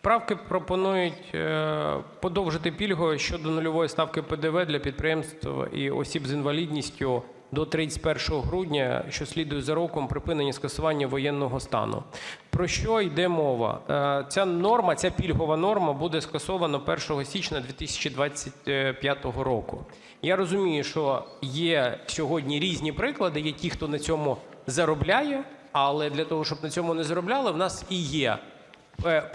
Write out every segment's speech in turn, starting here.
Правки пропонують е, подовжити пільгу щодо нульової ставки ПДВ для підприємств і осіб з інвалідністю до 31 грудня, що слідує за роком припинення скасування воєнного стану. Про що йде мова? Е, Ця норма, ця пільгова норма буде скасована 1 січня 2025 року. Я розумію, що є сьогодні різні приклади, є ті, хто на цьому заробляє, але для того, щоб на цьому не заробляли, в нас і є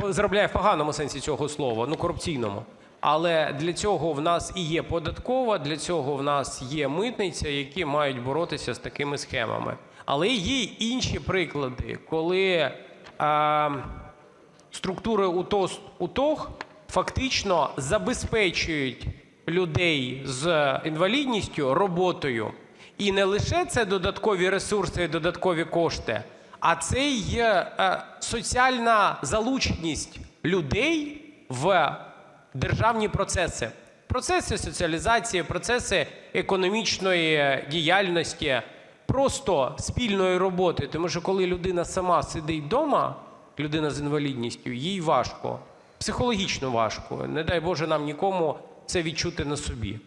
заробляє в поганому сенсі цього слова, ну корупційному. Але для цього в нас і є податкова, для цього в нас є митниця, які мають боротися з такими схемами. Але є й інші приклади, коли а, структури УТОС УТОГ фактично забезпечують людей з інвалідністю роботою. І не лише це додаткові ресурси і додаткові кошти, а це й е, соціальна залученість людей в державні процеси. Процеси соціалізації, процеси економічної діяльності, просто спільної роботи. Тому що коли людина сама сидить вдома, людина з інвалідністю, їй важко, психологічно важко. Не дай Боже нам нікому це відчути на собі.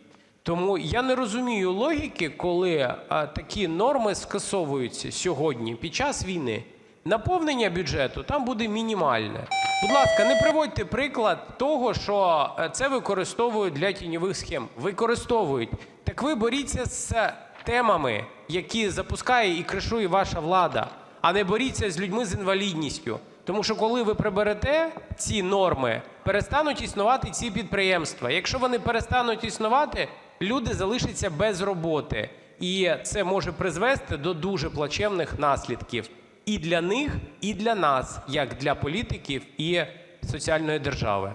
Тому я не розумію логіки, коли а, такі норми скасовуються сьогодні під час війни. Наповнення бюджету там буде мінімальне. Будь ласка, не приводьте приклад того, що е, це використовують для тіньових схем. Використовують. Так ви боріться з темами, які запускає і кришує ваша влада, а не боріться з людьми з інвалідністю. Тому що коли ви приберете ці норми, перестануть існувати ці підприємства. Якщо вони перестануть існувати, люди залишаться без роботи. І це може призвести до дуже плачевних наслідків і для них, і для нас, як для політиків і соціальної держави.